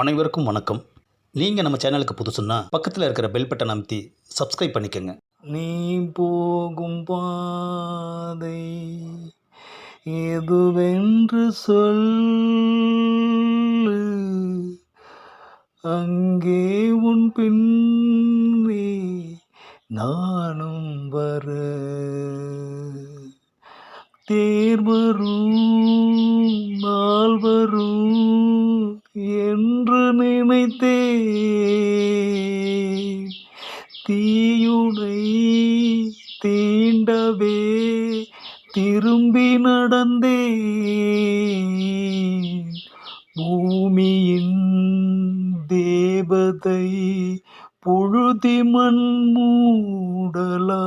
அனைவருக்கும் வணக்கம். நீங்கள் நம்ம சேனலுக்கு புதுசுன்னா பக்கத்தில் இருக்கிற பெல் பட்டன் அமைத்தி சப்ஸ்கிரைப் பண்ணிக்கோங்க. நீ போகும் பாதை எதுவென்று சொல் அங்கே உன் பின்னே நானும் வர. தேர்வரும் நினைத்தேன் தீயுனை தீண்டவே திரும்பி நடந்தே பூமியின் தேவதை பொழுதி மண் மூடலா